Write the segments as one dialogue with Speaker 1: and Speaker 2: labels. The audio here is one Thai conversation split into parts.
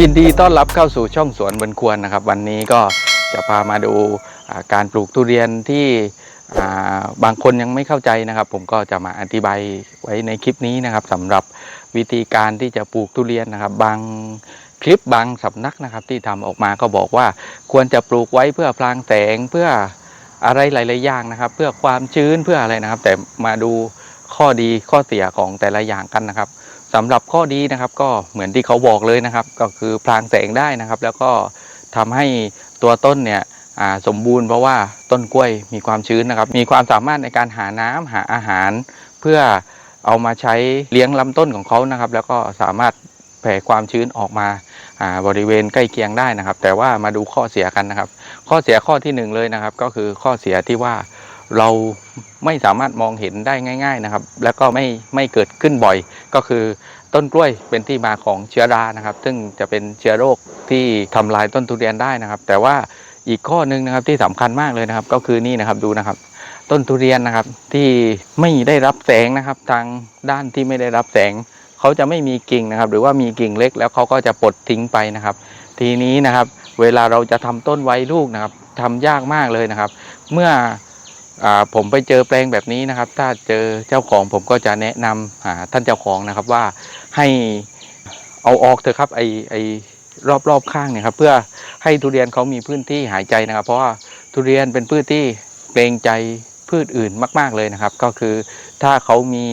Speaker 1: ยินดีต้อนรับเข้าสู่ช่องสวนบนควรนะครับ วันนี้ก็จะพามาดูาการปลูกทุเรียนที่าบางคนยังไม่เข้าใจนะครับ ผมก็จะมาอธิบายไว้ในคลิปนี้นะครับสำหรับวิธีการที่จะปลูกทุเรียนนะครับ บางคลิปบางสำนักนะครับ ที่ทำออกมาก็บอกว่าควรจะปลูกไว้เพื่อพลางแสงเพื่ออะไรหลายๆอย่างนะครับ เพื่อความชื้นเพื่ออะไรนะครับ แต่มาดูข้อดีข้อเสียของแต่ละอย่างกันนะครับ สำหรับข้อดีนะครับก็เหมือนที่เขาบอกเลยนะครับ ก็คือพลางแสงได้นะครับ แล้วก็ทำให้ตัวต้นเนี่ยสมบูรณ์เพราะว่าต้นกล้วยมีความชื้นนะครับ มีความสามารถในการหาน้ำหาอาหาร เพื่อเอามาใช้เลี้ยงลำต้นของเขานะครับ แล้วก็สามารถแผ่ความชื้นออกมาอ่าบริเวณใกล้เคียงได้นะครับ แต่ว่ามาดูข้อเสียกันนะครับ ข้อเสียข้อที่หนึ่งเลยนะครับ ก็คือข้อเสียที่ว่า เราไม่สามารถมองเห็นได้ง่าย ๆนะครับ แล้วก็ไม่ไม่เกิดขึ้นบ่อย ก็คือต้นกล้วยเป็นที่มาของเชื้อรานะครับ ซึ่งจะเป็นเชื้อโรคที่ทำลายต้นทุเรียนได้นะครับ แต่ว่าอีกข้อหนึ่งนะครับที่สำคัญมากเลยนะครับ ก็คือนี่นะครับดูนะครับ ต้นทุเรียนนะครับที่ไม่ได้รับแสงนะครับ ทางด้านที่ไม่ได้รับแสงเขาจะไม่มีกิ่งนะครับ หรือว่ามีกิ่งเล็กแล้วเขาก็จะปลดทิ้งไปนะครับ ทีนี้นะครับ เวลาเราจะทำต้นไว้ลูกนะครับทำยากมากเลยนะครับ เมื่อ ผมไปเจอแปลงแบบนี้นะครับ ถ้าเจอเจ้าของผมก็จะแนะนำหาท่านเจ้าของนะครับว่าให้เอาออกเถอะครับไอไอรอบรอบข้างเนี่ยครับเพื่อให้ทุเรียนเขามีพื้นที่หายใจนะครับ เพราะว่าทุเรียนเป็นพืชที่เกรงใจพืชอื่นมาก ๆเลยนะครับ ก็คือถ้าเขามี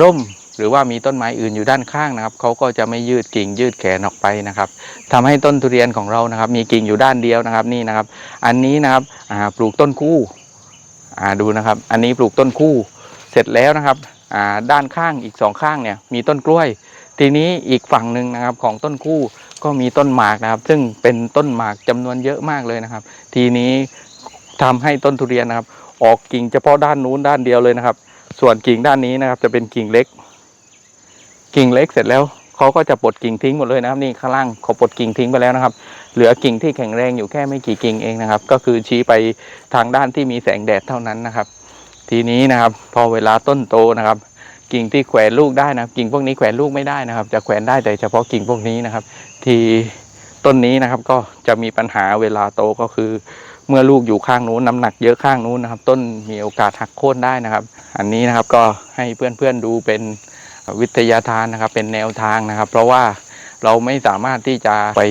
Speaker 1: ร่มหรือว่ามีต้นไม้อื่นอยู่ด้านข้างนะครับเขาก็จะไม่ยืดกิ่งยืดแขนออกไปนะครับทำให้ต้นทุเรียนของเรานะครับ มีกิ่งอยู่ด้านเดียวนะครับนี่นะครับ อันนี้นะครับปลูกต้นคู่ อ่าดูนะครับ อันนี้ปลูกต้นคู่เสร็จแล้วนะครับอ่าด้านข้างอีกสองข้างเนี่ยมีต้นกล้วย ทีนี้อีกฝั่งหนึ่งนะครับของต้นคู่ก็มีต้นหมากนะครับ ซึ่งเป็นต้นหมากจำนวนเยอะมากเลยนะครับ ทีนี้ทำให้ต้นทุเรียนนะครับ ออกกิ่งเฉพาะด้านนู้นด้านเดียวเลยนะครับ ส่วนกิ่งด้านนี้นะครับจะเป็นกิ่งเล็ก กิ่งเล็กเสร็จแล้ว เขาก็จะปลดกิ่งทิ้งหมดเลยนะครับนี่ข้างล่างเขาปลดกิ่งทิ้งไปแล้วนะครับ เหลือกิ่งที่แข็งแรงอยู่แค่ไม่กี่กิ่งเองนะครับ ก็คือชี้ไปทางด้านที่มีแสงแดดเท่านั้นนะครับ ทีนี้นะครับ พอเวลาต้นโตนะครับ กิ่งที่แขวนลูกได้นะครับ กิ่งพวกนี้แขวนลูกไม่ได้นะครับ จะแขวนได้แต่เฉพาะกิ่งพวกนี้นะครับ ที่ต้นนี้นะครับก็จะมีปัญหาเวลาโตก็คือ เมื่อลูกอยู่ข้างนู้นน้ำหนักเยอะข้างนู้นนะครับ ต้นมีโอกาสหักโค่นได้นะครับ อันนี้นะครับก็ให้เพื่อนๆดูเป็น วิทยาทานนะครับเป็นแนวทางนะครับ เพราะว่าเราไม่สามารถที่จะไป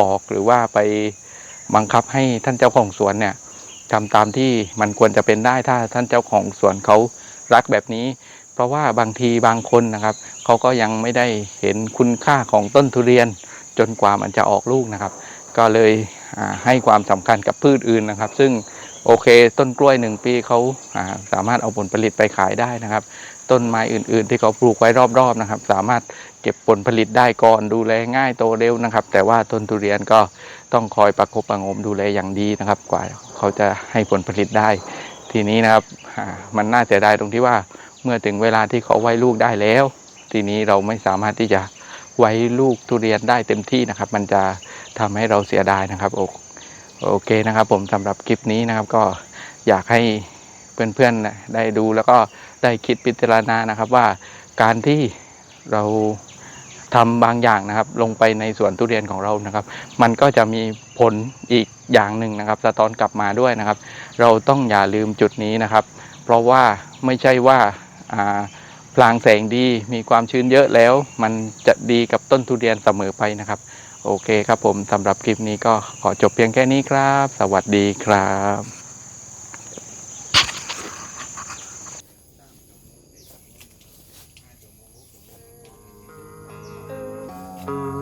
Speaker 1: บอกหรือว่าไปบังคับให้ท่านเจ้าของสวนเนี่ยทำตามที่มันควรจะเป็นได้ถ้าท่านเจ้าของสวนเขารักแบบนี้ เพราะว่าบางทีบางคนนะครับเขาก็ยังไม่ได้เห็นคุณค่าของต้นทุเรียนจนกว่ามันจะออกลูกนะครับ ก็เลยให้ความสำคัญกับพืชอื่นนะครับ ซึ่ง โอเค ต้นกล้วยหนึ่งปีเขาสามารถเอาผลผลิตไปขายได้นะครับ ต้นไม้อื่น ๆ ที่เขาปลูกไว้รอบ ๆ นะครับ สามารถเก็บผลผลิตได้ก่อนดูแลง่ายโตเร็วนะครับ แต่ว่าต้นทุเรียนก็ต้องคอยประคบประงมดูแลอย่างดีนะครับ กว่าเขาจะให้ผลผลิตได้ ทีนี้นะครับมันน่าเสียดายตรงที่ว่าเมื่อถึงเวลาที่เขาไว้ลูกได้แล้ว ทีนี้เราไม่สามารถที่จะไว้ลูกทุเรียนได้เต็มที่นะครับ มันจะทำให้เราเสียดายนะครับ โอเคนะครับ ผมสำหรับคลิปนี้นะครับ ก็อยากให้เพื่อนๆได้ดูแล้วก็ได้คิดพิจารณานะครับว่าการที่เราทำบางอย่างนะครับ ลงไปในสวนทุเรียนของเรานะครับ มันก็จะมีผลอีกอย่างหนึ่งนะครับสะท้อนกลับมาด้วยนะครับ เราต้องอย่าลืมจุดนี้นะครับ เพราะว่าไม่ใช่ว่าอ่า พลางแสงดีมีความชื้นเยอะแล้ว มันจะดีกับต้นทุเรียนเสมอไปนะครับ โอเคครับผมสำหรับคลิปนี้ก็ขอจบเพียงแค่นี้ครับ สวัสดีครับ嗯。